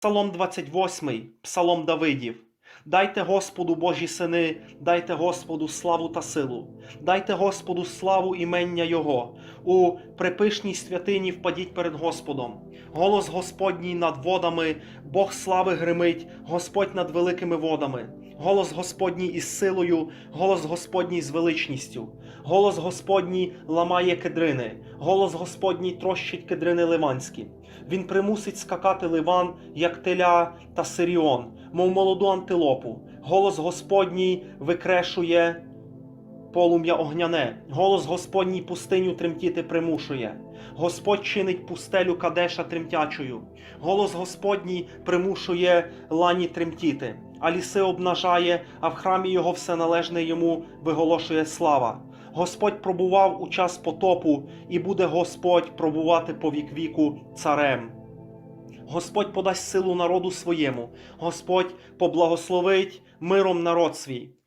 Псалом 28, Псалом Давидів. Дайте Господу Божі сини, дайте Господу славу та силу, дайте Господу славу імення Його. У припишній святині впадіть перед Господом. Голос Господній над водами, Бог слави гримить, Господь над великими водами. Голос Господній із силою, голос Господній з величністю. Голос Господній ламає кедрини, голос Господній трощить кедрини ливанські. Він примусить скакати ливан, як теля та сиріон, мов молоду антилопу. Голос Господній викрешує полум'я огняне. Голос Господній пустиню тремтіти примушує. Господь чинить пустелю кадеша тремтячою. Голос Господній примушує лані тремтіти, а ліси обнажає, а в храмі його все належне йому виголошує слава. Господь пробував у час потопу, і буде Господь пробувати по вік віку царем. Господь подасть силу народу своєму, Господь поблагословить миром народ свій.